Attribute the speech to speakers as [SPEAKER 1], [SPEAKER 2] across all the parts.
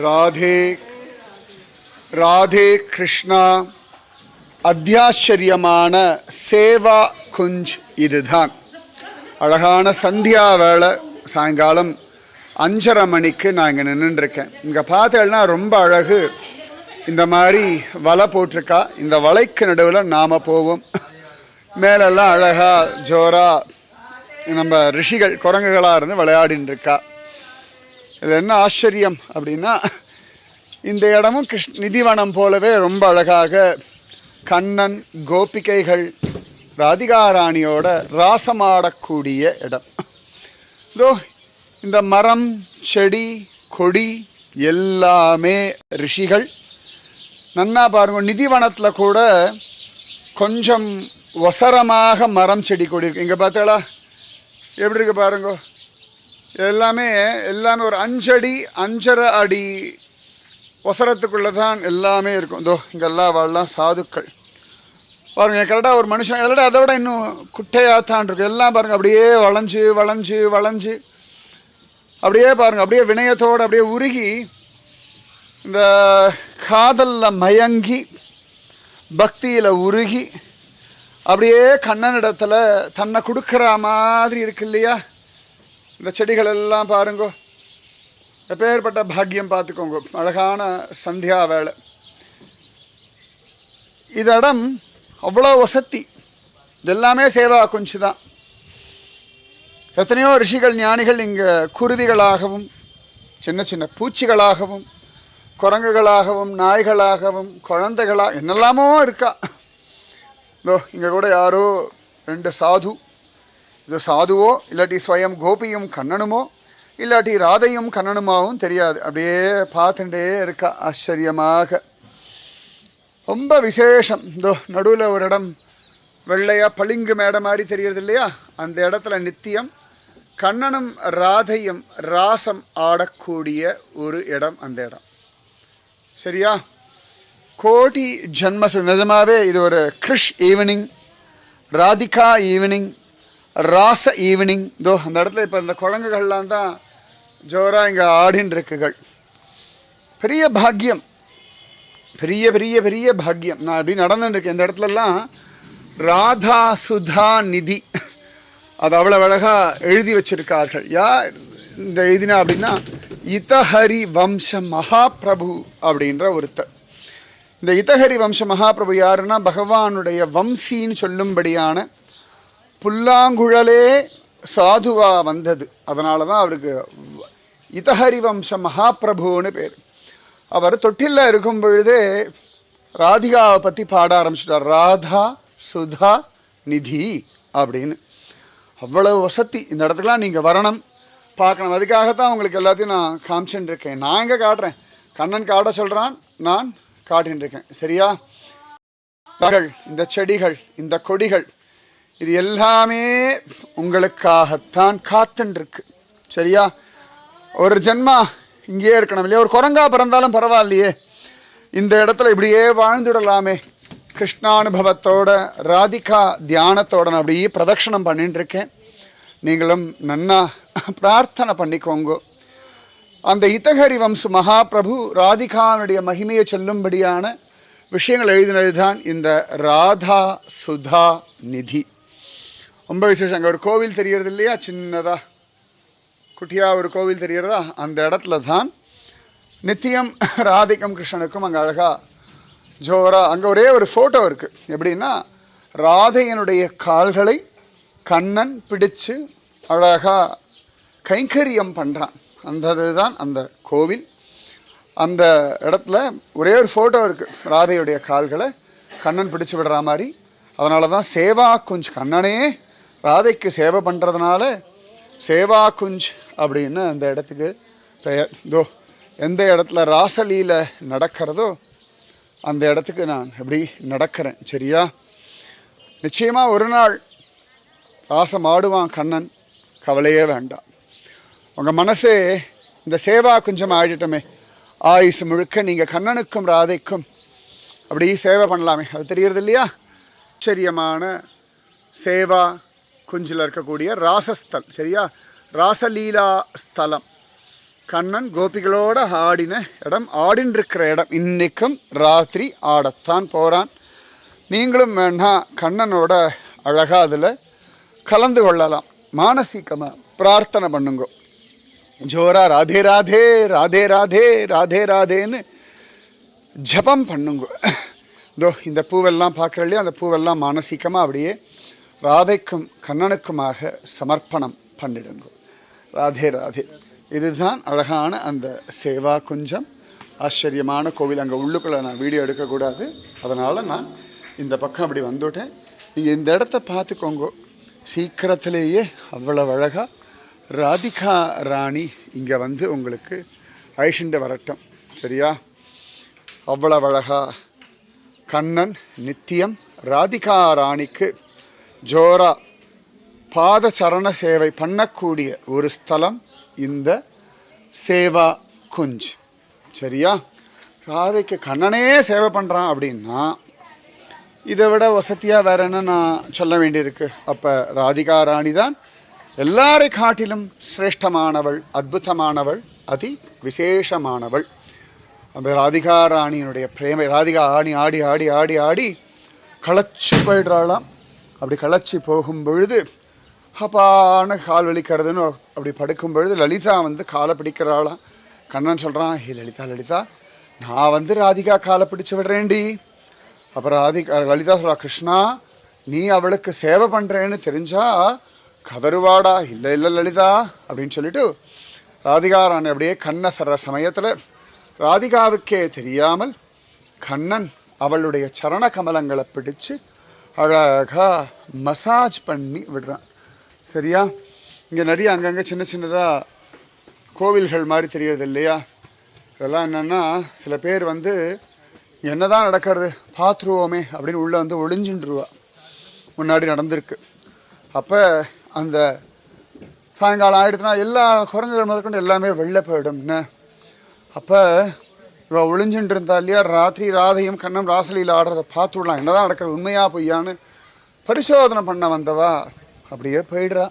[SPEAKER 1] ராதே ராதே கிருஷ்ணா. அத்தியாச்சரியமான சேவா குஞ்ச் இதுதான். அழகான சந்தியா வேலை சாயங்காலம் அஞ்சரை மணிக்கு நான் இங்கே நின்றுருக்கேன் இங்கே பார்த்தேன்னா ரொம்ப அழகு. இந்த மாதிரி வலை போட்டிருக்கா. இந்த வலைக்கு நடுவில் நாம் போவோம். மேலெல்லாம் அழகாக ஜோரா நம்ம ரிஷிகள் குரங்குகளாக இருந்து விளையாடின்னு இருக்கா இது என்ன ஆச்சரியம் அப்படின்னா இந்த இடமும் கிருஷ் நிதிவனம் போலவே ரொம்ப அழகாக கண்ணன் கோபிகைகள் ராதிகாராணியோட ராசமாடக்கூடிய இடம். இதோ இந்த மரம் செடி கொடி எல்லாமே ரிஷிகள். நன்னா பாருங்க நிதிவனத்தில் கூட கொஞ்சம் ஒசரமாக மரம் செடி கொடி இருக்கு. இங்கே பார்த்தீங்களா எப்படி இருக்கு பாருங்க? எல்லாமே எல்லாமே ஒரு அஞ்சடி அஞ்சரை அடி ஒசரத்துக்குள்ளே தான் எல்லாமே இருக்கும். இதோ இங்கெல்லாம் வாழலாம் சாதுக்கள். பாருங்கள் கரெக்டாக ஒரு மனுஷன் எல்லாம் அதை விட இன்னும் குட்டையாக தான் எல்லாம் பாருங்கள் அப்படியே வளைஞ்சு வளைஞ்சு வளைஞ்சு. அப்படியே பாருங்கள் அப்படியே வினயத்தோடு அப்படியே உருகி இந்த காதலில் மயங்கி பக்தியில் உருகி அப்படியே கண்ணனிடத்தில் தன்னை கொடுக்குற மாதிரி இருக்கு இல்லையா? இந்த செடிகள் எல்லாம் பாருங்கோ. எப்பேற்பட்ட பாக்கியம் பார்த்துக்கோங்க. அழகான சந்தியா வேலை இது இடம் அவ்வளோ வசதி. இதெல்லாமே சேவா குஞ்சு தான். எத்தனையோ ரிஷிகள் ஞானிகள் இங்கே குருவிகளாகவும் சின்ன சின்ன பூச்சிகளாகவும் குரங்குகளாகவும் நாய்களாகவும் குழந்தைகளாக என்னெல்லாமோ இருக்கா. இதோ இங்கே கூட யாரோ ரெண்டு சாது இது சாதுவோ இல்லாட்டி ஸ்வயம் கோபியும் கண்ணனுமோ இல்லாட்டி ராதையும் கண்ணனுமாவும் தெரியாது. அப்படியே பார்த்துட்டே இருக்கா ஆச்சரியமாக. ரொம்ப விசேஷம். இதோ நடுவில் ஒரு இடம் வெள்ளையா பளிங்கு மேடை மாதிரி தெரியறது இல்லையா அந்த இடத்துல நித்தியம் கண்ணனும் ராதையும் ராசம் ஆடக்கூடிய ஒரு இடம் அந்த இடம். சரியா? கோடி ஜன்மசு நிஜமாவே இது ஒரு கிருஷ் ஈவினிங் ராதிகா ஈவினிங் ராச ஈவினிங். இதோ அந்த இடத்துல இப்போ இந்த குழங்குகள்லாம் தான் ஜோரா இங்கே ஆடின்னு இருக்குகள். பெரிய பாக்கியம். பெரிய பெரிய பெரிய பாக்கியம். நான் அப்படி நடந்துட்டு இருக்கேன். இந்த இடத்துலலாம் ராதா சுதா நிதி. அது அவ்வளோ அழகாக எழுதி வச்சிருக்கார்கள். யார் இந்த எழுதினா அப்படின்னா இதஹரி வம்ச மகாபிரபு அப்படின்ற ஒருத்தர். இந்த இதஹரி வம்ச மகாபிரபு யாருன்னா பகவானுடைய வம்சின்னு சொல்லும்படியான புல்லாங்குழலே சாதுவா வந்தது. அதனால தான் அவருக்கு இதஹரி வம்ச மகாபிரபுன்னு பேர். அவர் தொட்டிலில் இருக்கும் பொழுதே ராதிகாவை பற்றி பாட ஆரம்பிச்சிட்டார். ராதா சுதா நிதி அப்படின்னு. அவ்வளவு வசதி. இந்த இடத்துக்குலாம் நீங்கள் வரணும். பார்க்கணும். அதுக்காகத்தான் உங்களுக்கு எல்லாத்தையும் நான் காமிச்சுட்டு இருக்கேன். நான் எங்கே காட்டுறேன்? கண்ணன் காட்ட சொல்கிறான் நான் காட்டின்னு இருக்கேன். சரியா? இந்த செடிகள் இந்த கொடிகள் இது எல்லாமே உங்களுக்காகத்தான் காத்துன்ட்ருக்கு சரியா? ஒரு ஜென்மா இங்கேயே இருக்கணும் இல்லையா? ஒரு குரங்கா பிறந்தாலும் பரவாயில்லையே. இந்த இடத்துல இப்படியே வாழ்ந்துடலாமே. கிருஷ்ணானுபவத்தோட ராதிகா தியானத்தோட நான் அப்படியே பிரதட்சணம் பண்ணிட்டு இருக்கேன் நீங்களும் நன்னா பிரார்த்தனை பண்ணிக்கோங்க. அந்த இத்தகரி வம்சு மகாபிரபு ராதிகானுடைய மகிமையை சொல்லும்படியான விஷயங்கள் எழுதினதுதான் இந்த ராதா சுதா நிதி. ரொம்ப விசேஷம். அங்கே ஒரு கோவில் தெரியறது இல்லையா சின்னதாக குட்டியாக ஒரு கோவில் தெரியறதா அந்த இடத்துல தான் நித்தியம் ராதிகம் கிருஷ்ணனுக்கும் அங்கே அழகாக ஜோரா அங்கே ஒரே ஒரு ஃபோட்டோ இருக்குது எப்படின்னா ராதையனுடைய கால்களை கண்ணன் பிடிச்சு அழகாக கைங்கரியம் பண்ணுறான் அந்த இதுதான் அந்த கோவில். அந்த இடத்துல ஒரே ஒரு ஃபோட்டோ இருக்குது ராதையுடைய கால்களை கண்ணன் பிடிச்சு விடுற மாதிரி. அதனால தான் சேவா குஞ்ச் கண்ணனே ராதைக்கு சேவை பண்ணுறதுனால சேவா குஞ்ச் அப்படின்னு அந்த இடத்துக்கு பெயர். இதோ எந்த இடத்துல ராசலியில் நடக்கிறதோ அந்த இடத்துக்கு நான் எப்படி நடக்கிறேன். சரியா? நிச்சயமாக ஒரு நாள் ராசம் ஆடுவான் கண்ணன். கவலையே வேண்டாம். உங்கள் மனசே இந்த சேவா கொஞ்சம் ஆடிட்டோமே ஆயுசு முழுக்க நீங்கள் கண்ணனுக்கும் ராதைக்கும் அப்படி சேவை பண்ணலாமே. அது தெரியறது இல்லையா ஆச்சரியமான சேவா குஞ்சில் இருக்கக்கூடிய ராசஸ்தல் சரியா? ராசலீலா ஸ்தலம். கண்ணன் கோபிகளோட ஆடின இடம் ஆடின்னு இருக்கிற இடம். இன்றைக்கும் ராத்திரி ஆடத்தான் போகிறான் நீங்களும் வேணா கண்ணனோட அழகா அதில் கலந்து கொள்ளலாம். மானசீகமாக பிரார்த்தனை பண்ணுங்க. ஜோரா ராதே ராதே ராதே ராதே ராதே ராதேன்னு ஜபம் பண்ணுங்க. இதோ இந்த பூவெல்லாம் பார்க்குற இல்லையா அந்த பூவெல்லாம் மானசீகமாக அப்படியே ராதைக்கும் கண்ணனுக்குமாக சமர்ப்பணம் பண்ணிடுங்க. ராதே ராதே. இதுதான் அழகான அந்த சேவா குஞ்சம். ஆச்சரியமான கோவில். அங்கே உள்ளுக்குள்ளே நான் வீடியோ எடுக்கக்கூடாது. அதனால் நான் இந்த பக்கம் அப்படி வந்துவிட்டேன் நீங்கள் இந்த இடத்த பார்த்துக்கோங்க. சீக்கிரத்திலேயே அவ்வளவு அழகாக ராதிகா ராணி இங்கே வந்து உங்களுக்கு ஐஷண்ட வரட்டும். சரியா? அவ்வளவு அழகா. கண்ணன் நித்தியம் ராதிகா ராணிக்கு ஜோரா. பாத சரண சேவை பண்ணக்கூடிய ஒரு ஸ்தலம் இந்த சேவா குஞ்ச். சரியா? ராதைக்கு கண்ணனே சேவை பண்ணுறான் அப்படின்னா இதை விட வசதியாக வேற என்ன நான் சொல்ல வேண்டியிருக்கு? அப்போ ராதிகா ராணி தான் எல்லாரை காட்டிலும் சிரேஷ்டமானவள் அற்புதமானவள் அதி விசேஷமானவள். அந்த ராதிகா ராணியினுடைய பிரேமை ராதிகா ஆணி ஆடி ஆடி ஆடி ஆடி களைச்சு போயிடுறாளாம். அப்படி களைச்சி போகும் பொழுது அப்பான்னு கால் வலிக்கிறதுன்னு அப்படி படுக்கும் பொழுது லலிதா வந்து காலை பிடிக்கிறாளாம். கண்ணன் சொல்கிறான் ஹே லலிதா லலிதா நான் வந்து ராதிகா காலை பிடிச்சு விடுறேன்டி. அப்புறம் ராதிகா லலிதா சொல்றா கிருஷ்ணா நீ அவளுக்கு சேவை பண்றேன்னு தெரிஞ்சா கதறுவாடா. இல்லை இல்லை லலிதா அப்படின்னு சொல்லிட்டு ராதிகா ராணி அப்படியே கண்ணை சர்ற சமயத்தில் ராதிகாவுக்கே தெரியாமல் கண்ணன் அவளுடைய சரண கமலங்களை பிடிச்சு அழகாக மசாஜ் பண்ணி விடுறான். சரியா? இங்கே நிறைய அங்கங்கே சின்ன சின்னதாக கோவில்கள் மாதிரி தெரியறது இல்லையா? இதெல்லாம் என்னென்னா சில பேர் வந்து என்னதான் நடக்கிறது? பார்த்துருவோமே அப்படின்னு உள்ளே வந்து ஒளிஞ்சுட்டுருவா முன்னாடி நடந்திருக்கு. அப்போ அந்த சாயங்காலம் ஆயிடுச்சுன்னா எல்லா குரங்குகள் முதற்கொண்டு எல்லாமே வெளில போயிடும். என்ன? இவள் ஒளிஞ்சுட்டு இருந்தா இல்லையா ராத்திரி ராதையும் கண்ணம் ராசலியில் ஆடுறத பார்த்து விடலாம் என்னதான் நடக்கிறது? உண்மையா பொய்யான்னு பரிசோதனை பண்ண வந்தவா? அப்படியே போயிடுறா.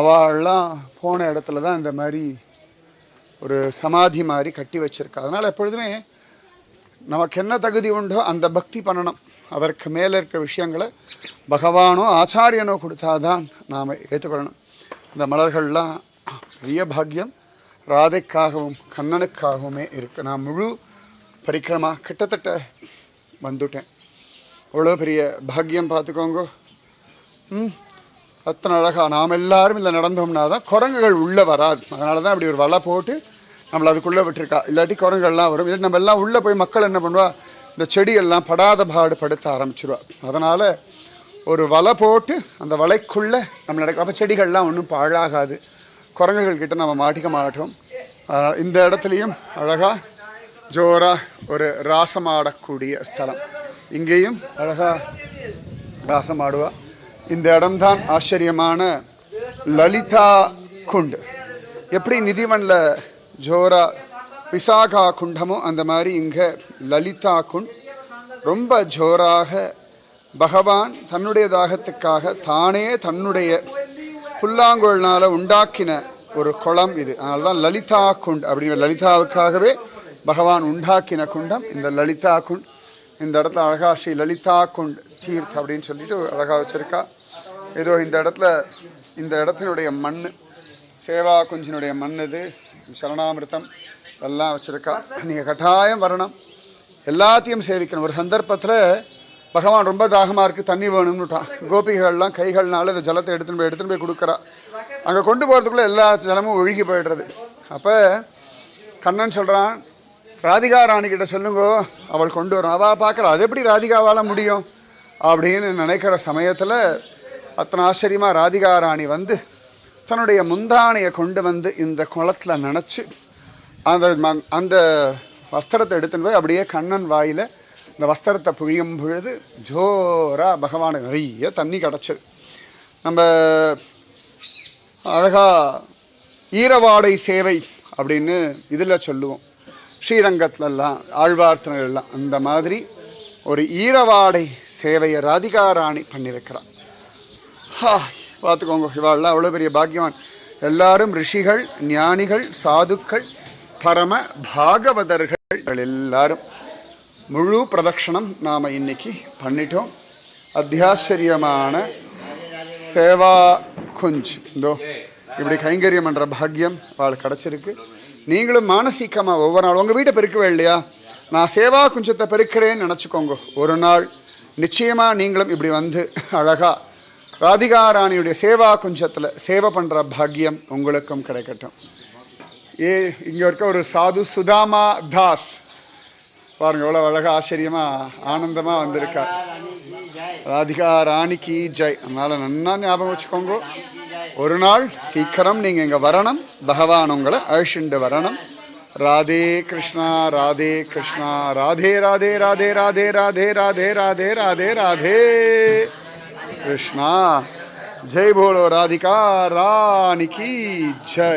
[SPEAKER 1] அவள்லாம் போன இடத்துல தான் இந்த மாதிரி ஒரு சமாதி மாதிரி கட்டி வச்சிருக்கா. அதனால எப்பொழுதுமே நமக்கு என்ன தகுதி உண்டோ அந்த பக்தி பண்ணணும். அதற்கு மேலே இருக்கிற விஷயங்களை பகவானோ ஆச்சாரியனோ கொடுத்தாதான் நாம் ஏற்றுக்கொள்ளணும் இந்த மலர்கள்லாம் பெரிய பாக்கியம். ராதைக்காகவும் கண்ணனுக்காகவுமே இருக்கு. நான் முழு பரிக்கிரமா கிட்டத்தட்ட வந்துட்டேன். அவ்வளோ பெரிய பாக்கியம் பார்த்துக்கோங்க. ம் அத்தனை அழகாக நாம் எல்லாரும் இதில் நடந்தோம்னா தான் குரங்குகள் உள்ளே வராது. அதனால தான் அப்படி ஒரு வலை போட்டு நம்மளை அதுக்குள்ளே விட்டுருக்கா. இல்லாட்டி குரங்குகள்லாம் வரும். இல்லை நம்ம எல்லாம் உள்ளே போய் மக்கள் என்ன பண்ணுவா? இந்த செடியெல்லாம் படாத பாடு படுத்த ஆரம்பிச்சிருவா. அதனால் ஒரு வலை போட்டு அந்த வலைக்குள்ளே நம்ம நடக்கும் அப்போ செடிகள்லாம் ஒன்றும் பாழாகாது. குரங்குகள் கிட்ட நம்ம மாட்டிக்க மாட்டோம். இந்த இடத்துலையும் அழகா ஜோரா ஒரு ராசமாடக்கூடிய ஸ்தலம். இங்கேயும் அழகா ராசமாடுவா. இந்த இடம்தான் ஆச்சரியமான லலிதா குண்டு. எப்படி நிதிவன்ல ஜோரா விசாகா குண்டமோ அந்த மாதிரி இங்கே லலிதா குண்ட் ரொம்ப ஜோராக பகவான் தன்னுடைய தாகத்துக்காக தானே தன்னுடைய புல்லாங்குழல்னால உண்டாக்கின ஒரு குளம் இது. அதனால தான் லலிதா குண்ட் அப்படிங்கிற லலிதாவுக்காகவே பகவான் உண்டாக்கின குண்டம். இந்த லலிதா குண்ட் இந்த இடத்துல அழகா ஸ்ரீ லலிதா குண்ட் தீர்த் அப்படின்னு சொல்லிட்டு அழகா வச்சிருக்கா. ஏதோ இந்த இடத்துல இந்த இடத்தினுடைய மண் சேவா குஞ்சினுடைய மண் இது சரணாமிர்தம் எல்லாம் வச்சிருக்கா. நீங்கள் கட்டாயம் வரணும். எல்லாத்தையும் சேவிக்கணும். ஒரு சந்தர்ப்பத்தில் பகவான் ரொம்ப தாகமாக இருக்குது தண்ணி வேணும்னுட்டான். கோபிகள்லாம் கைகள்னால இந்த ஜலத்தை எடுத்துன்னு போய் எடுத்துன்னு போய் கொடுக்குறா. அங்கே கொண்டு போகிறதுக்குள்ளே எல்லா ஜலமும் ஒழுகி போயிடுறது. அப்போ கண்ணன் சொல்கிறான் ராதிகா ராணிக்கிட்ட சொல்லுங்கோ சொல்லுங்க அவள் கொண்டு வரும். அவள் பார்க்கறா அது எப்படி ராதிகாவால் முடியும்? அப்படின்னு நினைக்கிற சமயத்தில் அத்தனை ஆச்சரியமாக ராதிகா ராணி வந்து தன்னுடைய முந்தானையை கொண்டு வந்து இந்த குளத்தில் நினச்சி அந்த அந்த வஸ்திரத்தை எடுத்துன்னு போய் அப்படியே கண்ணன் வாயில் இந்த வஸ்திரத்தை புழியும் பொழுது ஜோரா பகவானுக்கு நிறைய தண்ணி கிடச்சது. நம்ம அழகா ஈரவாடை சேவை அப்படின்னு இதுல சொல்லுவோம். ஸ்ரீரங்கத்துலலாம் ஆழ்வார்த்தனெல்லாம் அந்த மாதிரி ஒரு ஈரவாடை சேவையை ராதிகா ராணி பண்ணியிருக்கிறான் ஹா, பார்த்துக்கோங்க இவாள்லாம் அவ்வளோ பெரிய பாக்கியவான். எல்லாரும் ரிஷிகள் ஞானிகள் சாதுக்கள் பரம பாகவதர்கள் எல்லாரும். முழு பிரதட்சணம் நாம் இன்னைக்கு பண்ணிட்டோம். அத்தியாச்சரியமான சேவா குஞ்ச். இந்தோ இப்படி கைங்கரியம் என்ற பாக்கியம் அவள் கிடச்சிருக்கு. நீங்களும் மானசீகமாக ஒவ்வொரு நாள் உங்கள் வீட்டை பெருக்குவே இல்லையா? நான் சேவா குஞ்சத்தை பெருக்கிறேன்னு நினச்சிக்கோங்க. ஒரு நாள் நிச்சயமாக நீங்களும் இப்படி வந்து அழகாக ராதிகா ராணியுடைய சேவா குஞ்சத்தில் சேவை பண்ணுற பாக்கியம் உங்களுக்கும் கிடைக்கட்டும். ஏ இங்கே இருக்க ஒரு சாது சுதாமா தாஸ். பாருங்க எவ்வளவு அழகா ஆச்சரியமா ஆனந்தமா வந்திருக்கா. ராதிகா ராணிக்கு ஜெய். அதனால நன்னா ஞாபகம் வச்சுக்கோங்க. ஒரு நாள் சீக்கிரம் நீங்க இங்க வரணும். பகவான் உங்களை அழிச்சுண்டு வரணும். ராதே கிருஷ்ணா ராதே கிருஷ்ணா. ராதே ராதே ராதே ராதே ராதே ராதே ராதே ராதே ராதே. கிருஷ்ணா. ஜெய் போலோ ராதிகா ராணி கி ஜெய்.